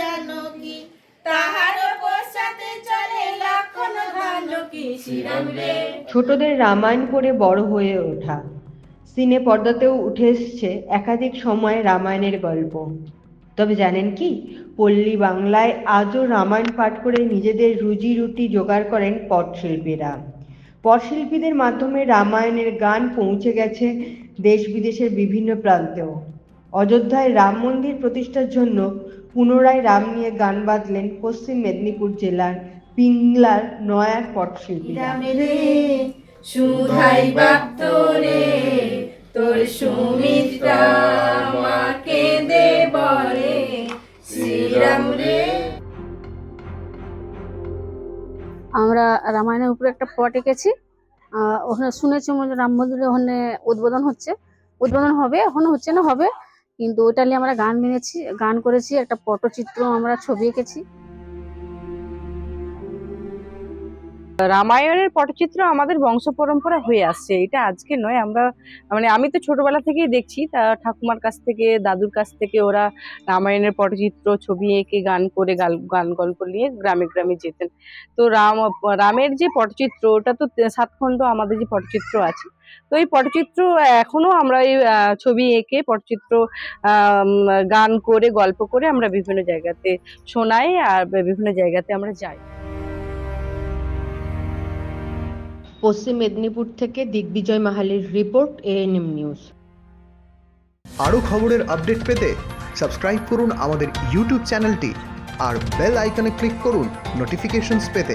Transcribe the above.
জানকী তাহার পশ্চাতে চলে লক্ষণ শ্রীরাম রে ছোটদের রামায়ণ পড়ে বড় হয়ে ওঠা। সিনে পর্দাতেও উঠে এসছে একাধিক সময়ে রামায়ণের গল্প। তবে জানেন কি? পল্লী বাংলায় আজও রামায়ণ পাঠ করে নিজেদের রুজি রুটি জোগাড় করেন পটশিল্পীরা পটশিল্পীদের মাধ্যমে রামায়ণের গান পৌঁছে গেছে দেশ বিদেশের বিভিন্ন প্রান্তেও। অযোধ্যায় রাম মন্দির প্রতিষ্ঠার জন্য পুনরায় রাম নিয়ে গান বাঁধলেন পশ্চিম মেদিনীপুর জেলার পিংলার নয়ার পটশিল্পীরা। রাম সুধাই বাপ্ত রে তোর সুমিত্রা মাকে রে শ্রীরাম রে। আমরা রামায়ণের উপরে একটা পট এঁকেছি। আহ, ওখানে শুনেছি মনে- রাম মন্দিরে ওখানে উদ্বোধন হচ্ছে। উদ্বোধন হবে এখনও হচ্ছে না হবে। কিন্তু ওইটা নিয়ে আমরা গান মেনেছি গান করেছি একটা পটচিত্র আমরা ছবি এঁকেছি। রামায়ণের পটচিত্র আমাদের বংশ পরম্পরা হয়ে আসছে। এটা আজকে নয়, আমরা মানে আমি তো ছোটবেলা থেকেই দেখছি, তা ঠাকুমার কাছ থেকে, দাদুর কাছ থেকে ওরা রামায়ণের পটচিত্র, ছবি এঁকে, গান করে গান গল্প নিয়ে গ্রামে গ্রামে যেতেন। তো রাম, রামের যে পটচিত্র, ওটা তো তে- সাতখণ্ড আমাদের যে পটচিত্র আছে, তো এই পটচিত্র এখনও আমরা এই ছবি এঁকে, পটচিত্র গান করে, গল্প করে আমরা বিভিন্ন জায়গাতে শোনাই, আর বিভিন্ন জায়গাতে আমরা যাই। পশ্চিম মেদিনীপুর থেকে দিগ্বিজয় মাহালির রিপোর্ট, এএনএম নিউজ। আরও খবরের আপডেট পেতে সাবস্ক্রাইব করুন আমাদের ইউটিউব চ্যানেলটি আর বেল আইকনে ক্লিক করুন নোটিফিকেশনস পেতে।